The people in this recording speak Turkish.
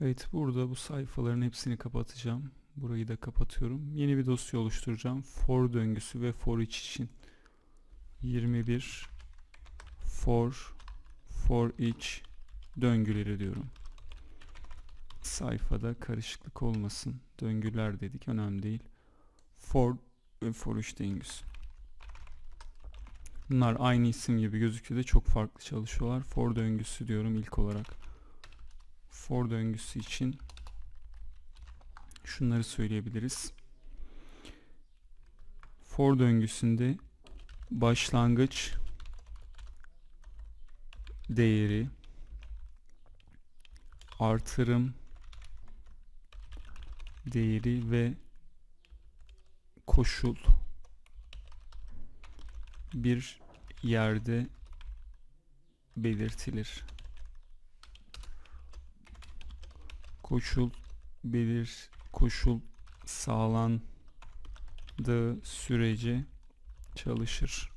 Evet burada bu sayfaların hepsini kapatacağım. Burayı da kapatıyorum. Yeni bir dosya oluşturacağım. For döngüsü ve for each için. 21 for for each döngüleri diyorum. Sayfada karışıklık olmasın. Döngüler dedik önemli değil. For ve for each döngüsü. Bunlar aynı isim gibi gözükse de çok farklı çalışıyorlar. For döngüsü diyorum ilk olarak. For döngüsü için şunları söyleyebiliriz. For döngüsünde başlangıç değeri artırım değeri ve koşul bir yerde belirtilir. Koşul belir koşul sağlandığı sürece çalışır.